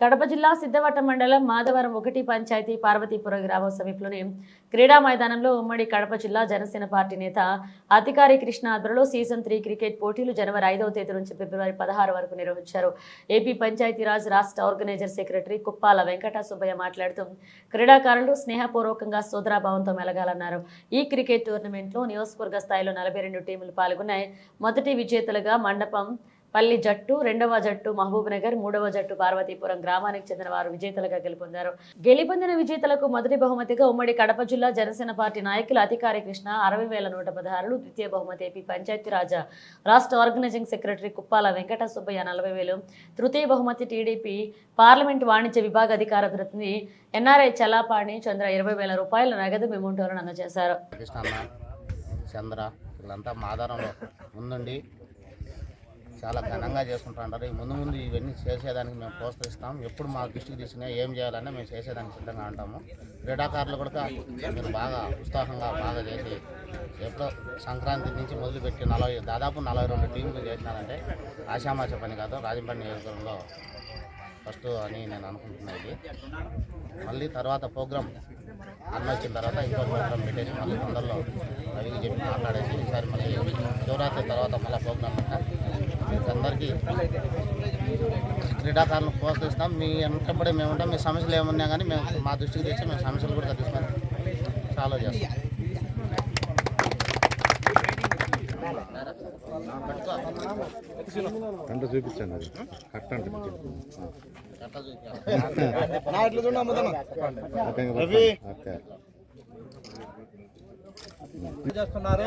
కడప జిల్లా సిద్ధవట్ట మండలం మాధవరం ఒకటి పంచాయతీ పార్వతీపుర గ్రామం సమీపంలోని క్రీడా మైదానంలో ఉమ్మడి కడప జిల్లా జనసేన పార్టీ నేత అధికారి కృష్ణ ఆధ్వర్యంలో సీజన్ త్రీ క్రికెట్ పోటీలు జనవరి ఐదవ తేదీ నుంచి ఫిబ్రవరి పదహారు వరకు నిర్వహించారు. ఏపీ పంచాయతీరాజ్ రాష్ట్ర ఆర్గనైజర్ సెక్రటరీ కుప్పాల వెంకట సుబ్బయ్య మాట్లాడుతూ క్రీడాకారులు స్నేహపూర్వకంగా సోదరాభావంతో మెలగాలన్నారు. ఈ క్రికెట్ టోర్నమెంట్లో నియోజకవర్గ స్థాయిలో నలభై రెండు టీములు పాల్గొన్నాయి. మొదటి విజేతలుగా మండపం పల్లి జట్టు రెండవ జట్టు మహబూబ్ నగర్ మూడవ జట్టు పార్వతీపురం గ్రామానికి చెందిన వారు విజేతలుగా గెలుపొందారు. గెలుపొందిన విజేతలకు మొదటి బహుమతిగా ఉమ్మడి కడప జిల్లా జనసేన పార్టీ నాయకులు అధికారి కృష్ణ అరవై వేల నూట పదహారులు ద్వితీయ బహుమతి ఏపీ పంచాయతీరాజ్ రాష్ట్ర ఆర్గనైజింగ్ సెక్రటరీ కుప్పాల వెంకట సుబ్బయ్య నలభై వేలు తృతీయ బహుమతి టీడీపీ పార్లమెంట్ వాణిజ్య విభాగ అధికార ప్రతినిధి ఎన్ఆర్ఐ చలాపాణి చంద్ర ఇరవై వేల రూపాయల నగదు మెమోటోలను అందజేశారు. చంద్ర వీళ్ళంతా మా ఆధారంలో ముందుండి చాలా ఘనంగా చేసుకుంటుంటారు ఈ ముందు ముందు ఇవన్నీ చేసేదానికి మేము ప్రోత్సహిస్తాం. ఎప్పుడు మా దృష్టికి తీసుకున్నా ఏం చేయాలన్నా మేము చేసేదానికి సిద్ధంగా ఉంటాము. క్రీడాకారులు కూడా మీరు బాగా ఉత్సాహంగా బాగా చేసి ఎప్పుడో సంక్రాంతి నుంచి మొదలుపెట్టి నలభై దాదాపు నలభై రెండు టీంలు చేసినారంటే ఆశామాష పని కాదు రాజంపల్లి నియోజకవర్గంలో ఫస్ట్ అని నేను అనుకుంటున్నాను ఇది. మళ్ళీ తర్వాత ప్రోగ్రామ్ అన్న వచ్చిన తర్వాత ఇంకో ప్రోగ్రామ్ పెట్టేసి మళ్ళీ తొందరలో రవికి చెప్పి మాట్లాడేసి ఈసారి మళ్ళీ శివరాత్రి తర్వాత మళ్ళీ ప్రోగ్రామ్ పెట్టా అందరికీ క్రీడాకారులను ప్రోత్సహిస్తాం. మీ వెంటబడి మేము ఉంటాం మీ సమస్యలు ఏమున్నా కానీ మేము మా దృష్టికి తెచ్చి మేము సమస్యలు కూడా తీసుకొని సాల్వ్ చేస్తాం. కంట చూపించండి అది. కట్ట అంటే ఎట్లా చూపించాలి? ఓకే చేస్తున్నారు?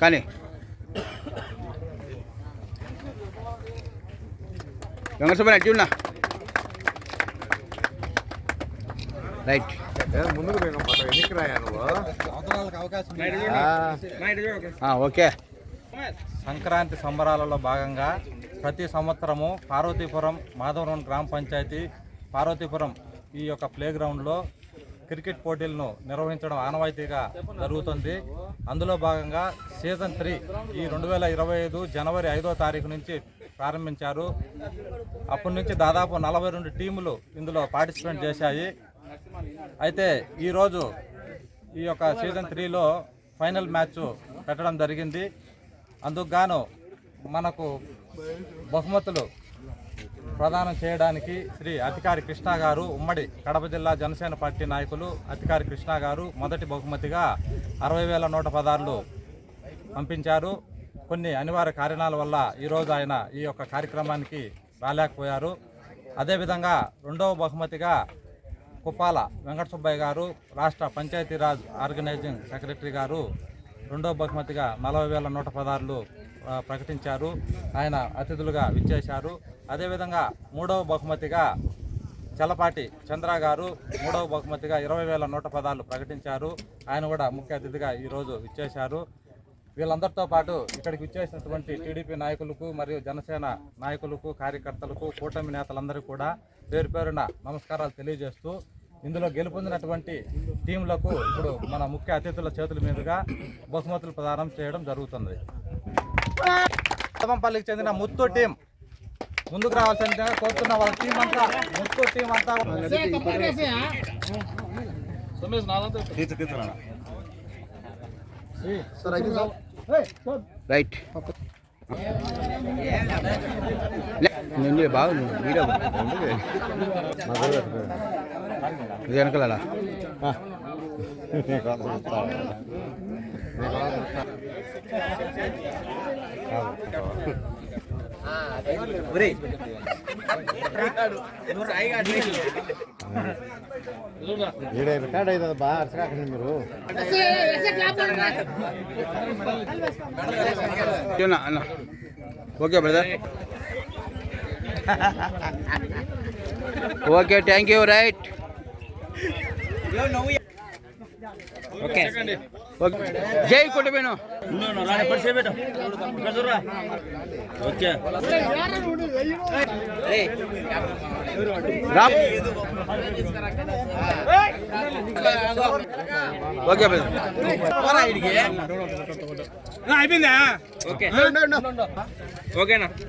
కానీ. వెంకటసుబ్బయ్య చూడనా అవకాశం ఆ, ఓకే. సంక్రాంతి సంబరాలలో భాగంగా ప్రతి సంవత్సరము పార్వతీపురం మాధవరం గ్రామ పంచాయతీ పార్వతీపురం ఈ యొక్క ప్లే గ్రౌండ్లో క్రికెట్ పోటీలను నిర్వహించడం ఆనవాయితీగా జరుగుతుంది. అందులో భాగంగా సీజన్ త్రీ ఈ రెండు వేల ఇరవై ఐదు జనవరి ఐదో తారీఖు నుంచి ప్రారంభించారు. అప్పటి నుంచి దాదాపు నలభై రెండు టీములు ఇందులో పార్టిసిపేట్ చేశాయి. అయితే ఈరోజు ఈ యొక్క సీజన్ త్రీలో ఫైనల్ మ్యాచ్ పెట్టడం జరిగింది. అందుకు గాను మనకు బహుమతులు ప్రదానం చేయడానికి శ్రీ అధికారి కృష్ణ గారు ఉమ్మడి కడప జిల్లా జనసేన పార్టీ నాయకులు అధికారి కృష్ణ గారు మొదటి బహుమతిగా అరవై వేల నూట పదార్లు పంపించారు. కొన్ని అనివార్య కారణాల వల్ల ఈరోజు ఆయన ఈ యొక్క కార్యక్రమానికి రాలేకపోయారు. అదేవిధంగా రెండవ బహుమతిగా కుప్పాల వెంకట సుబ్బయ్య గారు రాష్ట్ర పంచాయతీరాజ్ ఆర్గనైజింగ్ సెక్రటరీ గారు రెండవ బహుమతిగా నలభై వేల నూట పదార్లు ప్రకటించారు. ఆయన అతిథులుగా విచ్చేశారు. అదేవిధంగా మూడవ బహుమతిగా చలపాటి చంద్ర గారు మూడవ బహుమతిగా ఇరవై వేల నూట పదార్లు ప్రకటించారు. ఆయన కూడా ముఖ్య అతిథిగా ఈరోజు విచ్చేశారు. వీళ్ళందరితో పాటు ఇక్కడికి విచ్చేసినటువంటి టీడీపీ నాయకులకు మరియు జనసేన నాయకులకు కార్యకర్తలకు కూటమి నేతలందరూ కూడా పేరు పేరున నమస్కారాలు తెలియజేస్తూ ఇందులో గెలుపొందినటువంటి టీంలకు ఇప్పుడు మన ముఖ్య అతిథుల చేతుల మీదుగా బహుమతులు ప్రదానం చేయడం జరుగుతుంది. పల్లికి చెందిన ముత్తు టీం ముందుకు రావాల్సిందిగా కోరుతున్న వాళ్ళ టీం అంతా ముత్తు టీం అంతా రైట్. నేను బాగుంది వీడియో ఇది వెనకాల ఈడ రికార్డ్ అవుతుంది బాగా అరచకాకండి మీరు చూడనా అన్న okay brother okay thank you right okay జై కొట్టబేను రా ఓకే. అయిపోయిందా? ఓకే ఓకేనా?